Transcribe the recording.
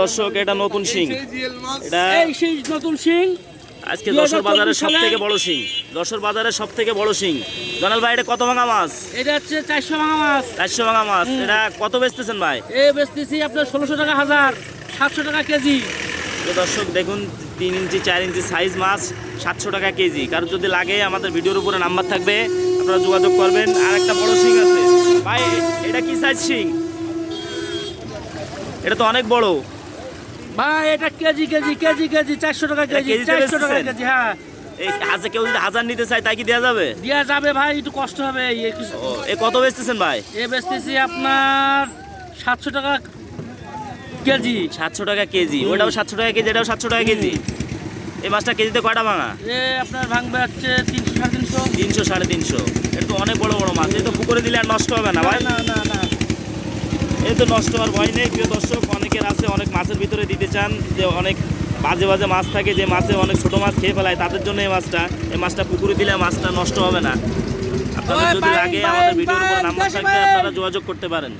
দর্শক এটা নতুন শিং। এটা নতুন সিং আজকে দশর বাজারের সব থেকে বড় শিং। দশর বাজারের সব থেকে বড় শিং। জনাল ভাই এটা কত ভাঙা মাছ? এটা হচ্ছে চারশো ভাঙা মাছ। চারশো ভাঙা মাছ। এটা কত বেচতেছেন ভাই? এ বেচতেছি আপনার ষোলোশো টাকা হাজার সাতশো টাকা কেজি। দর্শক দেখুন তিন ইঞ্চি চার ইঞ্চি সাইজ মাছ সাতশো টাকা কেজি। কারও যদি লাগে আমাদের ভিডিওর উপরে নাম্বার থাকবে আপনারা যোগাযোগ করবেন। আর একটা বড় শিং আছে। ভাই এটা কি সাইজ শিং? এটা তো অনেক বড়। ভাই এটা কেজি কেজি কেজি কেজি চারশো টাকা কেজি চারশো টাকা কেজি হ্যাঁ। এই হাজার কেউ যদি হাজার নিতে চায় তাই কি দেওয়া যাবে? দেওয়া যাবে ভাই একটু কষ্ট হবে এ কত বেচতেছেন ভাই? এ বেচতেছি আপনার সাতশো টাকা কেজি। সাতশো টাকা কেজি ওটাও সাতশো টাকা কেজি এটাও সাতশো টাকা কেজি। এই মাছটা কেজিতে কয়টা ভাঙা? এ আপনার ভাঙবে হচ্ছে তিনশো সাড়ে তিনশো। তিনশো সাড়ে তিনশো। এটা তো অনেক বড় বড় মাছ এই তো পুকুরে দিলে আর নষ্ট হবে না ভাই। না না না এই তো নষ্ট হওয়ার ভয় নেই প্রিয় দর্শক। অনেক মাছের ভিতরে দিতে চান যে অনেক বাজে বাজে মাছ থাকে যে মাছে অনেক ছোট মাছ খেয়ে ফেলায় তাদের জন্য এই মাছটা এই মাছটা পুকুরে দিলে মাছটা নষ্ট হবে না। আপনাদের যদি আগে লাগে আমাদের ভিডিওর উপর নাম্বার থাকবে আপনারা যোগাযোগ করতে পারেন।